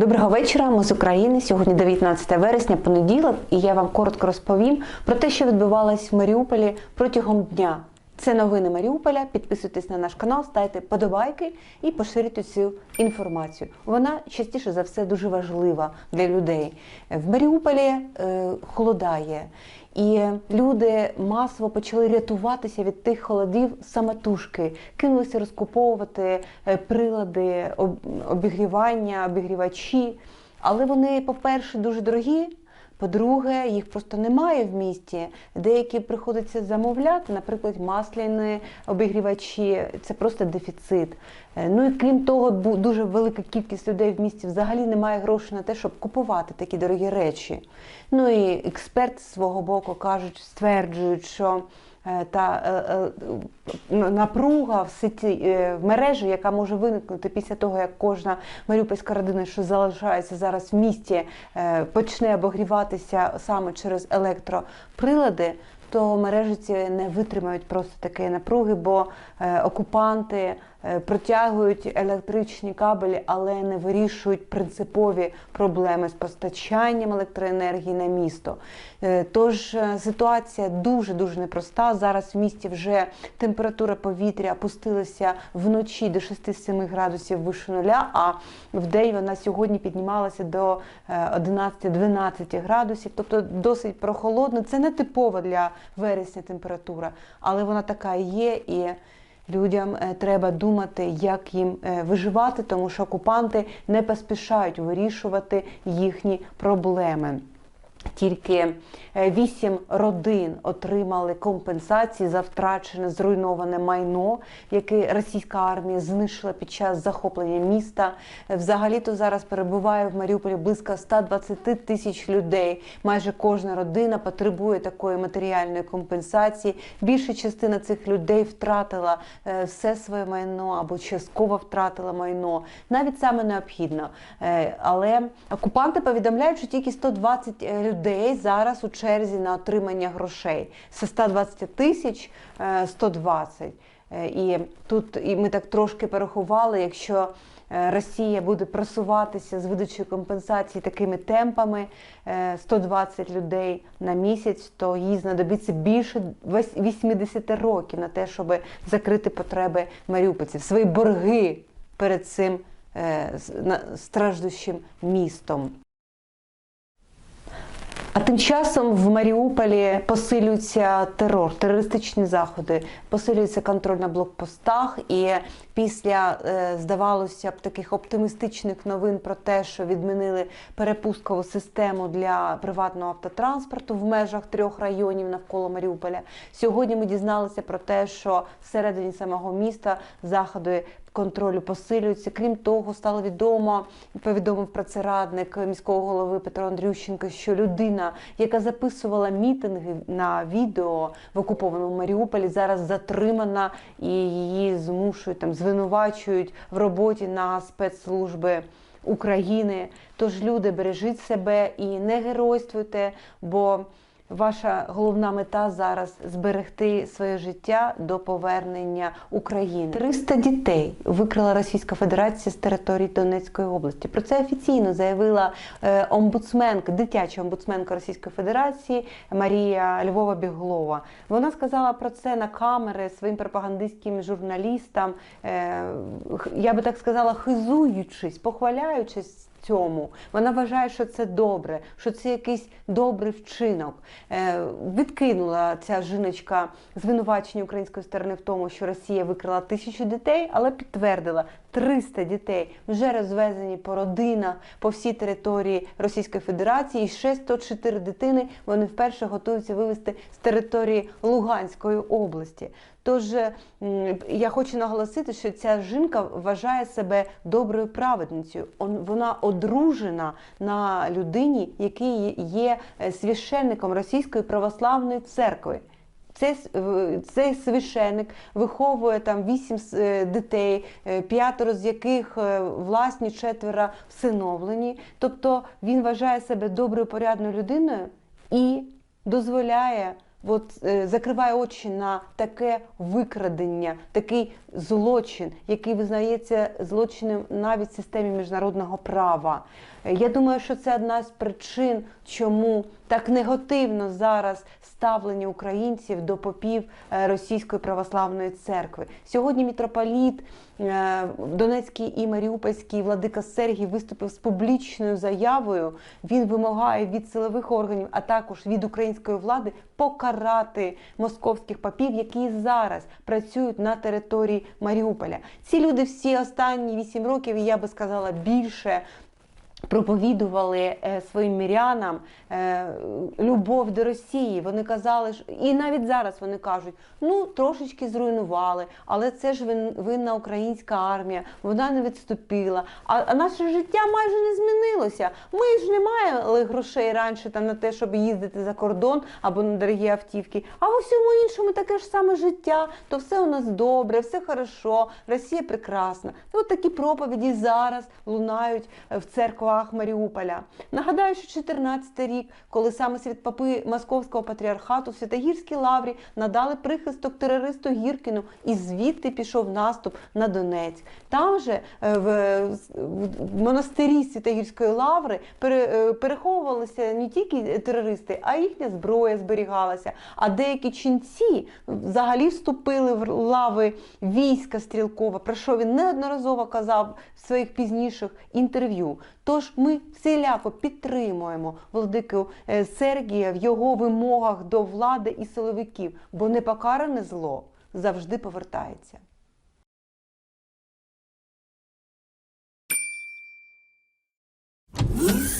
Доброго вечора, ми з України. Сьогодні 19 вересня, понеділок, і я вам коротко розповім про те, що відбувалось в Маріуполі протягом дня. Це новини Маріуполя. Підписуйтесь на наш канал, ставте подобайки і поширюйте цю інформацію. Вона частіше за все дуже важлива для людей. В Маріуполі е, холодає, і люди масово почали рятуватися від тих холодів самотужки, кинулися розкуповувати е, прилади обігрівання, обігрівачі. Але вони, по-перше, дуже дорогі. По-друге, їх просто немає в місті. Деякі приходиться замовляти, наприклад, масляні обігрівачі. Це просто дефіцит. Е, Ну і крім того, дуже велика кількість людей в місті взагалі не має грошей на те, щоб купувати такі дорогі речі. Ну і експерти свого боку кажуть, стверджують, що та е, е, напруга в сеті е, в мережі, яка може виникнути після того, як кожна маріупольська родина, що залишається зараз в місті, е, почне обогріватися саме через електроприлади. То мережі ці не витримають просто такої напруги, бо е, окупанти е, протягують електричні кабелі, але не вирішують принципові проблеми з постачанням електроенергії на місто. Е, Тож е, ситуація дуже дуже непроста. Зараз в місті вже температура повітря опустилася вночі до 6-7 градусів вище нуля, а в день вона сьогодні піднімалася до е, 11-12 градусів, тобто досить прохолодно. Це не типово для вересня температура, але вона така є. І Людям е, треба думати, як їм е, виживати, тому що окупанти не поспішають вирішувати їхні проблеми. Тільки е, вісім родин отримали компенсації за втрачене зруйноване майно, яке російська армія знищила під час захоплення міста. Е, Взагалі-то зараз перебуває в Маріуполі близько 120 тисяч людей. Майже кожна родина потребує такої матеріальної компенсації. Більша частина цих людей втратила е, все своє майно або частково втратила майно. Навіть саме необхідно. Але окупанти повідомляють, що тільки 120 людей зараз у черзі на отримання грошей. З 120 тисяч е, 120. Е, І тут і ми так трошки порахували, якщо е, Росія буде просуватися з видачею компенсації такими темпами е, 120 людей на місяць, то їй знадобиться більше вось- 80 років на те, щоб закрити потреби маріупольців, свої борги перед цим е, страждущим містом. А тим часом в Маріуполі посилюється терор, терористичні заходи, посилюється контроль на блокпостах. І після, е, здавалося б, таких оптимістичних новин про те, що відмінили перепусткову систему для приватного автотранспорту в межах трьох районів навколо Маріуполя, сьогодні ми дізналися про те, що всередині самого міста заходи контролю посилюються. Крім того, стало відомо, повідомив про це радник міського голови Петро Андрющенко, що людина, яка записувала мітинги на відео в окупованому Маріуполі, зараз затримана і її змушують там звинувачують в роботі на спецслужби. України, тож люди бережіть себе і не геройствуйте, бо Ваша головна мета зараз зберегти своє життя до повернення України. 300 дітей викрила Російська Федерація з території Донецької області. Про це офіційно заявила е, омбудсменка, дитяча омбудсменка Російської Федерації Марія Львова Біглова. Вона сказала про це на камери своїм пропагандистським журналістам. е, Я би так сказала, хизуючись, похваляючись цьому. Вона вважає, що це добре, що це якийсь добрий вчинок. Е, відкинула ця жіночка звинувачення української сторони в тому, що Росія викрила тисячу дітей, але підтвердила 300 дітей вже розвезені по родинах по всій території Російської Федерації. І ще 104 дитини вони вперше готуються вивезти з території Луганської області. Тож я хочу наголосити, що ця жінка вважає себе доброю праведницею. Он- Вона одружена на людині, який є е, священником Російської православної церкви. Цей, цей священик виховує там вісім е, дітей, е, п'ятеро з яких е, власні, четверо всиновлені. Тобто він вважає себе доброю порядною людиною і дозволяє от, е, закриває очі на таке викрадення, такий злочин, який визнається злочином навіть в системі міжнародного права. Е, Я думаю, що це одна з причин, чому так негативно зараз ставлення українців до попів е, Російської православної церкви. Сьогодні мітрополіт Донецький і Маріупольський владика Сергій виступив з публічною заявою. Він вимагає від силових органів, а також від української влади покарати московських папів, які зараз працюють на території Маріуполя. Ці люди всі останні вісім років, і я би сказала більше. Проповідували е, своїм мірянам е, любов до Росії. Вони казали, і навіть зараз вони кажуть: ну трошечки зруйнували, але це ж винна українська армія, вона не відступила. А, наше життя майже не змінилося. Ми ж не мали грошей раніше там на те, щоб їздити за кордон або на дорогі автівки. А у всьому іншому таке ж саме життя. То все у нас добре, все хорошо, Росія прекрасна. От такі проповіді зараз лунають е, в церквах Маріуполя. Нагадаю, що 14 рік, коли саме світ папи Московського патріархату в Святогірській лаврі надали прихисток терористу Гіркіну, і звідти пішов наступ на Донецьк. Там же е, в, монастирі Святогірської лаври е, переховувалися не тільки терористи, а їхня зброя зберігалася. А деякі ченці взагалі вступили в лави війська стрілкова, про що він неодноразово казав в своїх пізніших інтерв'ю. Тож ми всіляко підтримуємо владику е, Сергія в його вимогах до влади і силовиків, бо непокаране зло завжди повертається. Ooh.